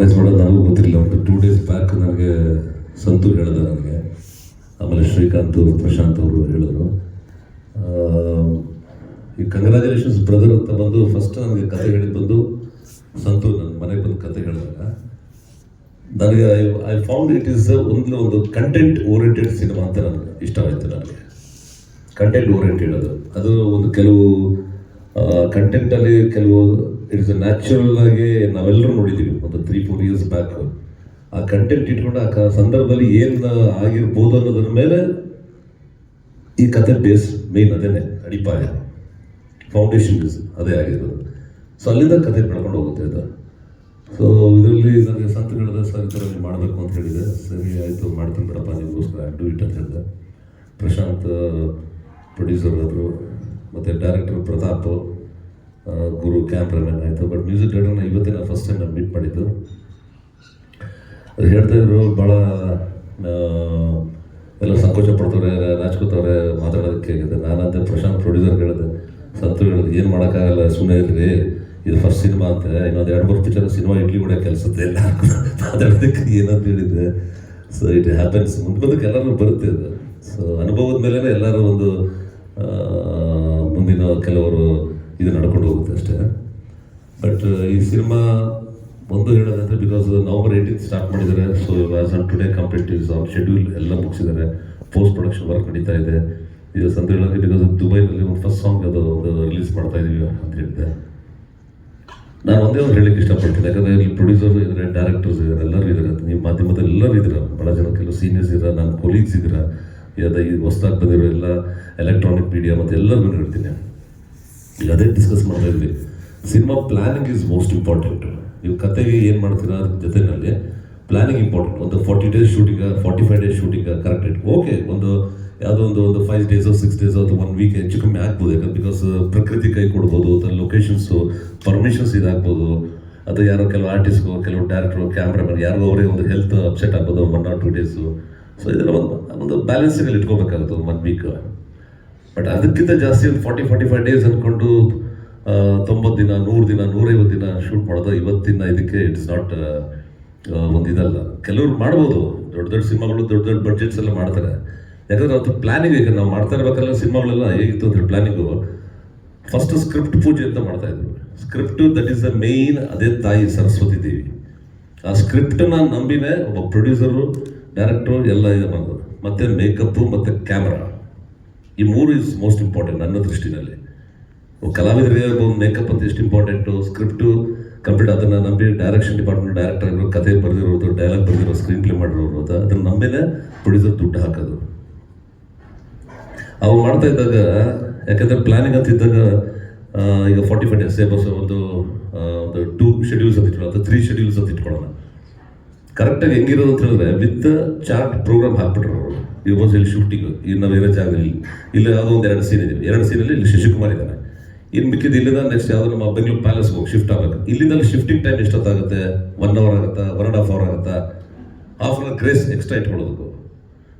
Organise ಮಾಡೋದು ನನಗೂ ಗೊತ್ತಿರಲಿಲ್ಲ. ಒಂದು ಟೂ ಡೇಸ್ ಬ್ಯಾಕ್ ನನಗೆ ಸಂತು ಹೇಳಿದ ನನಗೆ. ಆಮೇಲೆ ಶ್ರೀಕಾಂತ್ ಪ್ರಶಾಂತ್ ಅವರು ಹೇಳಿದರು. ಈ ಕಂಗ್ರ್ಯಾಚುಲೇಷನ್ಸ್ ಬ್ರದರ್ ಅಂತ ಬಂದು ಫಸ್ಟ್ ನನಗೆ ಕತೆ ಹೇಳಿದ್ದು ಬಂದು ಸಂತು ನನ್ನ ಮನೆಗೆ ಬಂದು ಕತೆ ಹೇಳಿದಾಗ. ನನಗೆ I I found it is ಒಂದು ಒಂದು ಕಂಟೆಂಟ್ ಓರಿಯೆಂಟೆಡ್ ಸಿನಿಮಾ ಅಂತ ನನಗೆ ಇಷ್ಟವಾಯಿತು ನನಗೆ. ಕಂಟೆಂಟ್ ಓರಿಯೆಂಟೆಡ್ ಅದು. ಅದು ಒಂದು ಕೆಲವು ಕಂಟೆಂಟಲ್ಲಿ ಕೆಲವು ಇಟ್ ಇಸ್ ನ್ಯಾಚುರಲ್ ಆಗಿ ನಾವೆಲ್ಲರೂ ನೋಡಿದ್ದೀವಿ. ಒಂದು ತ್ರೀ ಫೋರ್ ಇಯರ್ಸ್ ಬ್ಯಾಕ್ ಆ ಕಂಟೆಂಟ್ ಇಟ್ಕೊಂಡು ಆ ಸಂದರ್ಭದಲ್ಲಿ ಏನು ಆಗಿರ್ಬೋದು ಅನ್ನೋದ್ರ ಮೇಲೆ ಈ ಕತೆ ಬೇಸ್ ಮೇನ್ ಅದೇನೆ, ಅಡಿಪಾಯ. ಫೌಂಡೇಶನ್ ಬೇಸ್ ಅದೇ ಆಗಿರೋದು. ಸೊ ಅಲ್ಲಿಂದ ಕತೆ ಬೆಳ್ಕೊಂಡು ಹೋಗುತ್ತೆ ಅದು ಸೊ ಇದರಲ್ಲಿ ನನಗೆ ಸಂತ ಹೇಳಿದೆ, ಸರ್, ಈ ಥರ ನೀವು ಮಾಡಬೇಕು ಅಂತ ಹೇಳಿದೆ. ಸರಿ, ಆಯಿತು, ಮಾಡ್ತೀನಿ ಬಿಡಪ್ಪ, ನಿಮಗೋಸ್ಕರ ಡೂ ಇಟ್ ಅಂತ ಹೇಳಿದೆ. ಪ್ರಶಾಂತ್ ಪ್ರೊಡ್ಯೂಸರ್ ಆದರು, ಮತ್ತು ಡೈರೆಕ್ಟರ್ ಪ್ರತಾಪ್ ಗುರು ಕ್ಯಾಮ್ರಾಮನ್ ಆಯಿತು. ಬಟ್ ಮ್ಯೂಸಿಕ್ ಡೈರೆಕ್ಟರ್ನ ಇವತ್ತೇ ಫಸ್ಟ್ ಟೈಮ್ ನಾನು ಮೀಟ್ ಮಾಡಿದ್ದು. ಅದು ಹೇಳ್ತಾ ಇದ್ರು ಭಾಳ ಎಲ್ಲ ಸಂಕೋಚ ಪಡ್ತವ್ರೆ ಮಾತಾಡೋಕ್ಕೆ ಮಾತಾಡೋದಕ್ಕೆ ಆಗಿದೆ ನಾನಂತೆ ಪ್ರಶಾಂತ್ ಪ್ರೊಡ್ಯೂಸರ್ ಹೇಳಿದೆ. ಸಂತು ಹೇಳಿದೆ, ಏನು ಮಾಡೋಕ್ಕಾಗಲ್ಲ ಸುಮ್ಮನೆ ಇರ್ರಿ. ಇದು ಫಸ್ಟ್ ಸಿನಿಮಾ ಅಂತ. ಇನ್ನೊಂದು ಎರಡು, ಮೂರು ಪಿಕ್ಚರ್ ಸಿನಿಮಾ ಇಡ್ಲಿ ಕೂಡ ಕೆಲಸತ್ತೆ ಎಲ್ಲ ಮಾತಾಡೋದಕ್ಕೆ ಏನಂತ ಹೇಳಿದ್ರೆ ಸೊ ಇಟ್ ಹ್ಯಾಪನ್ಸ್ ಮುಂದೆ ಬಂದಕ್ಕೆ ಎಲ್ಲರೂ ಬರುತ್ತೆ ಅದು. ಸೊ ಅನುಭವದ ಮೇಲೆ ಎಲ್ಲರೂ ಒಂದು ಮುಂದಿನ ಕೆಲವರು ಇದು ನಡ್ಕೊಂಡು ಹೋಗುತ್ತೆ ಅಷ್ಟೇ. ಬಟ್ ಈ ಸಿನಿಮಾ ಒಂದು ಹೇಳೋದಂದ್ರೆ ಬಿಕಾಸ್ ನವಂಬರ್ ಏಯ್ಟೀನ್ ಸ್ಟಾರ್ಟ್ ಮಾಡಿದ್ದಾರೆ. So as on today is on schedule ಎಲ್ಲ ಮುಗಿಸಿದ್ದಾರೆ. ಪೋಸ್ಟ್ ಪ್ರೊಡಕ್ಷನ್ ವರ್ಕ್ ನಡೀತಾ ಇದೆ. ಇದು ಸಂತ ಹೇಳೋಕ್ಕೆ ಬಿಕಾಸ್ ದುಬೈನಲ್ಲಿ ಒಂದು ಫಸ್ಟ್ ಸಾಂಗ್ ಅದು ಒಂದು ರಿಲೀಸ್ ಮಾಡ್ತಾ ಇದೀವಿ ಅಂತ ಹೇಳಿದ್ದೆ ನಾನು ಒಂದೇ ಒಂದು ಹೇಳಕ್ಕೆ ಇಷ್ಟಪಡ್ತೀನಿ. ಯಾಕಂದರೆ ಇಲ್ಲಿ ಪ್ರೊಡ್ಯೂಸರ್ ಇದ್ದಾರೆ ಡೈರೆಕ್ಟರ್ಸ್ ಇದ್ದಾರೆ ಎಲ್ಲರೂ ಇದ್ದಾರೆ ನೀವು ಮಾಧ್ಯಮದಲ್ಲಿ ಎಲ್ಲರೂ ಇದ್ದಾರೆ? ಭಾಳ ಜನ ಕೆಲವು ಸೀನಿಯರ್ಸ್ ಇದ್ದಾರೆ? ನನ್ನ ಕೊಲೀಗ್ಸ್ ಇದ್ದೀರಾ? ಇದು ಈ ಹೊಸ್ದಾಗಿ ಬಂದಿರೋ ಎಲ್ಲ ಎಲೆಕ್ಟ್ರಾನಿಕ್ ಮೀಡಿಯಾ ಮತ್ತು ಎಲ್ಲರಿಗೂ ಹೇಳ್ತೀನಿ. ಈಗ ಅದೇ ಡಿಸ್ಕಸ್ ಮಾಡ್ತಾ ಇದ್ವಿ. Cinema planning is most important ನೀವು ಕತೆಗೆ ಏನು ಮಾಡ್ತೀರಾ ಅದ್ರ ಜೊತೆನಲ್ಲಿ ಪ್ಲಾನಿಂಗ್ ಇಂಪಾರ್ಟೆಂಟ್ ಒಂದು forty days shooting forty five days shooting correct it okay ಒಂದು ಯಾವುದೋ ಒಂದು ಒಂದು ಫೈವ್ ಡೇಸೋ ಸಿಕ್ಸ್ ಡೇಸೋ ಅಥವಾ ಒನ್ ವೀಕ್ ಹೆಚ್ಚು ಕಮ್ಮಿ ಆಗ್ಬೋದು ಯಾಕಂದ್ರೆ ಬಿಕಾಸ್ ಪ್ರಕೃತಿ ಕೈ ಕೊಡ್ಬೋದು ಅಥವಾ ಲೊಕೇಶನ್ಸು ಪರ್ಮಿಷನ್ಸ್ ಇದಾಗ್ಬೋದು. ಅಥವಾ ಯಾರೋ ಕೆಲವು ಆರ್ಟಿಸ್ಟ್ಗೋ ಕೆಲವು ಡೈರೆಕ್ಟ್ರು ಕ್ಯಾಮ್ರಾಮನ್ ಯಾರಿಗೋ ಅವರೇ ಒಂದು ಹೆಲ್ತ್ ಅಪ್ಸೆಟ್ ಆಗ್ಬೋದು one or two days so ಇದೆಲ್ಲ ಒಂದು ಒಂದು ಬ್ಯಾಲೆನ್ಸಿಂಗಲ್ಲಿ ಇಟ್ಕೋಬೇಕಾಗುತ್ತೆ, ಒಂದು ಒನ್ ವೀಕ್ ಬಟ್ ಅದಕ್ಕಿಂತ ಜಾಸ್ತಿ ಒಂದು ಫಾರ್ಟಿ ಫಾರ್ಟಿ ಫೈವ್ ಡೇಸ್ ಅಂದ್ಕೊಂಡು ತೊಂಬತ್ತು ದಿನ, ನೂರು ದಿನ, ನೂರೈವತ್ತು ದಿನ ಶೂಟ್ ಮಾಡೋದು ಇವತ್ತಿನ ಇದಕ್ಕೆ ಇಟ್ಸ್ ನಾಟ್ ಒಂದು ಇದಲ್ಲ. ಕೆಲವ್ರು ಮಾಡ್ಬೋದು. ದೊಡ್ಡ ದೊಡ್ಡ ಸಿನಿಮಾಗಳು ದೊಡ್ಡ ದೊಡ್ಡ ಬಡ್ಜೆಟ್ಸ್ ಎಲ್ಲ ಮಾಡ್ತಾರೆ. ಯಾಕಂದ್ರೆ ಅದು ಪ್ಲಾನಿಂಗ್ ಈಗ ನಾವು ಮಾಡ್ತಾ ಇರ್ಬೇಕಲ್ಲ ಸಿನಿಮಾಗಳೆಲ್ಲ ಹೇಗಿತ್ತು ಅಂದ್ರೆ ಪ್ಲಾನಿಂಗು ಫಸ್ಟ್ ಸ್ಕ್ರಿಪ್ಟ್ ಪೂಜೆ ಅಂತ ಮಾಡ್ತಾ ಇದ್ರು. Script that is the main ಅದೇ ತಾಯಿ ಸರಸ್ವತಿ ದೇವಿ. ಆ ಸ್ಕ್ರಿಪ್ಟನ್ನ ನಂಬಿನೇ ಒಬ್ಬ ಪ್ರೊಡ್ಯೂಸರು ಡೈರೆಕ್ಟ್ರು ಎಲ್ಲ ಇದು ಮಾಡೋದು ಮತ್ತೆ ಮೇಕಪ್ಪು ಮತ್ತು ಕ್ಯಾಮ್ರಾ ಈ ಮೂರು ಇಸ್ ಮೋಸ್ಟ್ ಇಂಪಾರ್ಟೆಂಟ್ ನನ್ನ ದೃಷ್ಟಿನಲ್ಲಿ. ಕಲಾವಿದರಿಗೆ ಮೇಕಪ್ ಅಂತ ಎಷ್ಟು ಇಂಪಾರ್ಟೆಂಟು ಸ್ಕ್ರಿಪ್ಟು ಕಂಪ್ಲೀಟ್ ಅದನ್ನು ನಂಬಿ ಡೈರೆಕ್ಷನ್ ಡಿಪಾರ್ಟ್ಮೆಂಟ್ ಡೈರೆಕ್ಟರ್ ಆಗಿರೋ ಕಥೆ ಬರೆದಿರೋದು ಡೈಲಾಗ್ ಬರೆದಿರೋ ಸ್ಕ್ರೀನ್ ಪ್ಲೇ ಮಾಡಿರೋರು ಅಂತ, ಅದನ್ನು ನಂಬಿನೇ ಪ್ರೊಡ್ಯೂಸರ್ ದುಡ್ಡು ಹಾಕೋದು. ಅವು ಮಾಡ್ತಾ ಇದ್ದಾಗ, ಯಾಕಂದರೆ ಪ್ಲಾನಿಂಗ್ ಅಂತ ಇದ್ದಾಗ ಈಗ ಫಾರ್ಟಿ ಫೈವ್ ಡೇಸ್ ಸೇಬಸ್ ಒಂದು ಒಂದು ಟೂ ಶೆಡ್ಯೂಲ್ಸ್ ಅಂತ ಇಟ್ಕೊಳ್ಳೋಣ, ಅಥವಾ ತ್ರೀ ಶೆಡ್ಯೂಲ್ಸ್ ಅಂತ ಇಟ್ಕೊಳ್ಳೋಣ. ಕರೆಕ್ಟಾಗಿ ಹೆಂಗಿರೋದು ಅಂತ ಹೇಳಿದ್ರೆ ವಿತ್ ಚಾರ್ಟ್ ಪ್ರೋಗ್ರಾಮ್ ಹಾಕ್ಬಿಟ್ರು ಅವರು. ಈ ವಾಸ್ ಇಲ್ಲಿ ಶೂಟಿಂಗ್ ಇನ್ನು ನಾವು ಆಗಲಿ ಇಲ್ಲಿ ಯಾವುದೋ ಒಂದು ಎರಡು ಸೀನ್ ಇದೆ. ಎರಡು ಸೀನಲ್ಲಿ ಇಲ್ಲಿ ಶಶಿಕುಮಾರ್ ಇದ್ದಾನೆ ಇನ್ನು ಮಿಕ್ಕಿದ ಇಲ್ಲಿಂದ ನೆಕ್ಸ್ಟ್ ಯಾವುದೋ ನಮ್ಮ ಬೆಂಗಳೂರು ಪ್ಯಾಲೇಸ್ಗೆ ಹೋಗಿ ಶಿಫ್ಟ್ ಆಗಬೇಕು. ಇಲ್ಲಿಂದ ಶಿಫ್ಟಿಂಗ್ ಟೈಮ್ ಎಷ್ಟೊತ್ತಾಗುತ್ತೆ? ಒನ್ ಅವರ್ ಆಗುತ್ತಾ? ಒನ್ ಆ್ಯಂಡ್ ಹಾಫ್ ಅವರ್ ಆಗುತ್ತಾ? ಹಾಫ್ ಅವರ್ ಕ್ರೇಸ್ ಎಕ್ಸ್ಟ್ರಾ ಇಟ್ಕೊಳ್ಬೇಕು.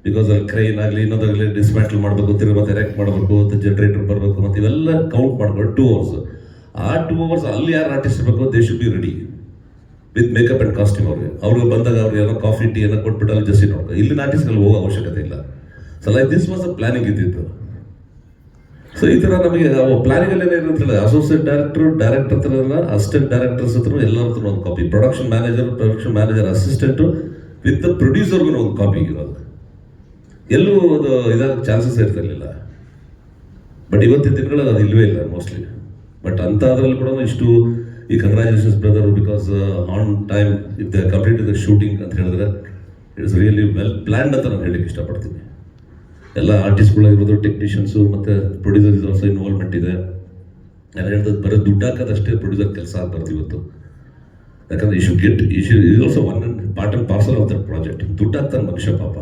ಬಿಕಾಸ್ ಅಲ್ಲಿ ಕ್ರೈನ್ ಆಗಲಿ ಇನ್ನೊಂದಾಗಲಿ ಡಿಸ್ಮ್ಯಾಂಟಲ್ ಮಾಡಬೇಕು, ತಿರುಗಿ ಮತ್ತೆ ಎರೆಕ್ಟ್ ಮಾಡಬೇಕು, ಮತ್ತು ಜನರೇಟರ್ ಬರಬೇಕು, ಮತ್ತು ಇವೆಲ್ಲ ಕೌಂಟ್ ಮಾಡ್ಕೊಂಡು ಟೂ ಅವರ್ಸ್ ಆ ಟೂ ಅವರ್ಸ್ ಅಲ್ಲಿ ಯಾರು ಆರ್ಟಿಸ್ಟ್ ಇರಬೇಕು? They should be ready with makeup and costume ಅವ್ರಿಗೆ. ಅವ್ರಿಗೆ ಬಂದಾಗ ಅವ್ರಿಗೆ ಏನೋ ಕಾಫಿ, ಟೀ ಏನೋ ಕೊಟ್ಬಿಟ್ಟು ಅಲ್ಲಿ ಜಸ್ಟ್ ನೋಡ್ಕೊ ಇಲ್ಲಿ ಆರ್ಟಿಸ್ಟ್ಗಳು ಹೋಗೋ ಅವಶ್ಯಕತೆ ಇಲ್ಲ. So like this was a planning ಇದ್ದಿತ್ತು. ಸೊ ಈ ಥರ ನಮಗೆ ಪ್ಲಾನಿಂಗ್ ಅಲ್ಲಿ ಏನಿರುತ್ತಲ್ಲ ಅಸೋಸಿಯೇಟ್ ಡೈರೆಕ್ಟರ್ ಡೈರೆಕ್ಟರ್ ಹತ್ರ ಅಸಿಸ್ಟೆಂಟ್ ಡೈರೆಕ್ಟರ್ಸ್ ಹತ್ರ ಎಲ್ಲರ ಒಂದು copy production manager production manager assistant with ಪ್ರೊಡ್ಯೂಸರ್ಗೂ ಒಂದು ಕಾಪಿ ಇರೋದು. ಎಲ್ಲೂ ಅದು ಇದಾಗ ಚಾನ್ಸಸ್ ಇರ್ತಿರ್ಲಿಲ್ಲ. ಬಟ್ ಇವತ್ತಿನ ದಿನಗಳಲ್ಲಿ ಅದು ಇಲ್ಲವೇ ಇಲ್ಲ ಮೋಸ್ಟ್ಲಿ ಬಟ್ ಅಂಥದ್ರಲ್ಲಿ ಕೂಡ ಇಷ್ಟು ಈ congratulations brother because on time if the complete the shooting ಅಂತ ಹೇಳಿದ್ರೆ ಇಟ್ಸ್ ರಿಯಲಿ ವೆಲ್ ಪ್ಲ್ಯಾನ್ಡ್ ಅಂತ ನಾನು ಹೇಳಲಿಕ್ಕೆ ಇಷ್ಟಪಡ್ತೀನಿ. ಎಲ್ಲ ಆರ್ಟಿಸ್ಟ್ಗಳಾಗಿರೋದು ಟೆಕ್ನಿಷಿಯನ್ಸು ಮತ್ತು ಪ್ರೊಡ್ಯೂಸರ್ ಇಸ್ ಆಲ್ಸೋ ಇನ್ವಾಲ್ವ್ಮೆಂಟ್ ಇದೆ. ನಾನು ಹೇಳ್ತದೆ ಬರೀ ದುಡ್ಡು ಹಾಕೋದಷ್ಟೇ ಪ್ರೊಡ್ಯೂಸರ್ ಕೆಲಸ ಆಗ್ಬಾರ್ದು ಇವತ್ತು. ಯಾಕಂದ್ರೆ ಈ ಶು ಗೆಟ್ ಇಶು ಇದು also one and part and parcel of that project ದುಡ್ಡು ಹಾಕ್ತಾನೆ ಮನುಷ್ಯ ಪಾಪ.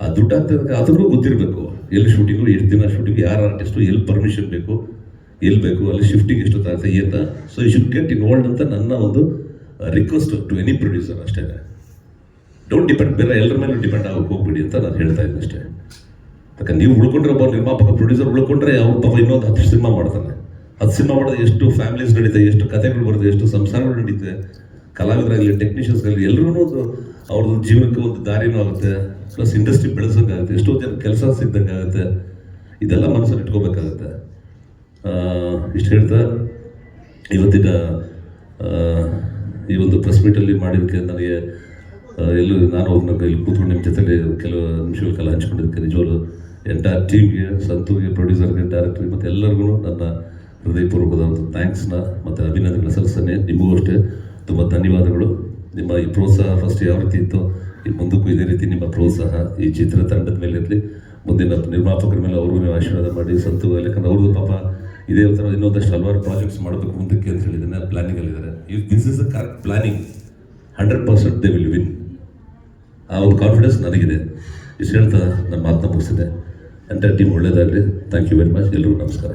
ಆ ದುಡ್ಡು ಹಾಕ್ತಾ ಅದಕ್ಕೂ ಗೊತ್ತಿರಬೇಕು. ಎಲ್ಲಿ ಶೂಟಿಂಗು ಎಷ್ಟು ದಿನ ಶೂಟಿಂಗ್ ಯಾರು ಆರ್ಟಿಸ್ಟು ಎಲ್ಲಿ ಪರ್ಮಿಷನ್ ಬೇಕು. ಎಲ್ಲಿ ಬೇಕು ಅಲ್ಲಿ ಶಿಫ್ಟಿಂಗ್ ಎಷ್ಟೊತ್ತಾಗುತ್ತೆ ಅಂತ. So you should get involved ಅಂತ ನನ್ನ ಒಂದು ರಿಕ್ವೆಸ್ಟ್ ಟು ಎನಿ ಪ್ರೊಡ್ಯೂಸರ್ ಅಷ್ಟೇ. ಡೋಂಟ್ ಡಿಪೆಂಡ್ ಬೇರೆ ಎಲ್ಲರ ಮೇಲೆ ಡಿಪೆಂಡ್ ಆಗೋಕೆ ಹೋಗ್ಬಿಡಿ ಅಂತ ನಾನು ಹೇಳ್ತಾ ಇದ್ದೀನಿ ಅಷ್ಟೇ. ಯಾಕಂದ್ರೆ ನೀವು ಉಳ್ಕೊಂಡ್ರೆ ಒಬ್ಬ ನಿರ್ಮಾಪಕ ಪ್ರೊಡ್ಯೂಸರ್ ಉಳ್ಕೊಂಡ್ರೆ ಅವ್ರ ಪಾಪ ಇನ್ನೊಂದು ಹತ್ತು ಸಿನಿಮಾ ಮಾಡ್ತಾನೆ ಹತ್ತು ಸಿನಿಮಾ ಮಾಡಿದ್ರೆ ಎಷ್ಟು ಫ್ಯಾಮಿಲೀಸ್ ನಡೀತೆ, ಎಷ್ಟು ಕಥೆಗಳು ಬರುತ್ತೆ, ಎಷ್ಟು ಸಂಸಾರಗಳು ನಡೀತೆ, ಕಲಾವಿದರಾಗಲಿ ಟೆಕ್ನಿಷಿಯನ್ಸ್ಗಾಗಲಿ ಎಲ್ಲರೂ ಅವ್ರದ್ದು ಜೀವನಕ್ಕೆ ಒಂದು ದಾರಿನೂ ಆಗುತ್ತೆ. ಪ್ಲಸ್ ಇಂಡಸ್ಟ್ರಿ ಬೆಳೆಸೋಕ್ಕಾಗುತ್ತೆ, ಎಷ್ಟೋ ಜನ ಕೆಲಸ ಸಿಗ್ದಂಗೆ ಆಗುತ್ತೆ ಇದೆಲ್ಲ ಮನಸ್ಸಲ್ಲಿ ಇಟ್ಕೋಬೇಕಾಗತ್ತೆ. ಇಷ್ಟು ಹೇಳ್ತಾ, ಇವತ್ತಿನ ಈ ಒಂದು ಪ್ರೆಸ್ ಮೀಟಲ್ಲಿ ಮಾಡಿದ್ದಕ್ಕೆ ನನಗೆ ಎಲ್ಲೂ ನಾನು ಅವ್ರನ್ನ ಇಲ್ಲಿ ಕೂತ್ಕೊಂಡು ನಿಮ್ಮ ಜೊತೆಲಿ ಕೆಲವು ನಿಮಿಷಗಳ ಕಾಲ ಹಂಚ್ಕೊಂಡಿದ್ದಕ್ಕೆ ನಿಜವಾಗ್ಲು ಎಂಟೈರ್ ಟೀಮ್ಗೆ ಸಂತೂಗೆ ಪ್ರೊಡ್ಯೂಸರ್ಗೆ ಡೈರೆಕ್ಟ್ರಿ ಮತ್ತು ಎಲ್ಲರಿಗೂ ನನ್ನ ಹೃದಯಪೂರ್ವಕದ ಒಂದು ಥ್ಯಾಂಕ್ಸ್ನ ಮತ್ತು ಅಭಿನಂದನೆ ಸಲ್ಲಿಸ್ತೇನೆ. ನಿಮಗೂ ಅಷ್ಟೇ ತುಂಬ ಧನ್ಯವಾದಗಳು. ನಿಮ್ಮ ಈ ಪ್ರೋತ್ಸಾಹ ಫಸ್ಟ್ ಯಾವ ರೀತಿ ಇತ್ತು, ಈ ಮುಂದಕ್ಕೂ ಇದೇ ರೀತಿ ನಿಮ್ಮ ಪ್ರೋತ್ಸಾಹ ಈ ಚಿತ್ರತಂಡದ ಮೇಲೆ ಇರಲಿ. ಮುಂದಿನ ನಿರ್ಮಾಪಕರ ಮೇಲೆ ಅವ್ರಿಗೂ ನೀವು ಆಶೀರ್ವಾದ ಮಾಡಿ, ಸಂತು ಯಾಕಂದ್ರೆ ಅವ್ರದ್ದು ಪಾಪ ಇದೇ ಥರ ಇನ್ನೊಂದಷ್ಟು ಹಲವಾರು ಪ್ರಾಜೆಕ್ಟ್ಸ್ ಮಾಡಬೇಕು ಮುಂದಕ್ಕೆ ಅಂತ ಹೇಳಿದ್ದೇನೆ ಪ್ಲಾನಿಂಗಲ್ಲಿದ್ದಾರೆ this is a correct planning hundred percent they will win ಆ ಒಂದು ಕಾನ್ಫಿಡೆನ್ಸ್ ನನಗಿದೆ. ಇಷ್ಟು ಹೇಳ್ತಾ ನನ್ನ ಮಾತನ್ನ ಮುಗಿಸಿದೆ. ಎಂಟರ್ ಟೀಮ್ ಒಳ್ಳೇದಾಗಲಿ. ಥ್ಯಾಂಕ್ ಯು ವೆರಿ ಮಚ್ ಎಲ್ಲರಿಗೂ ನಮಸ್ಕಾರ.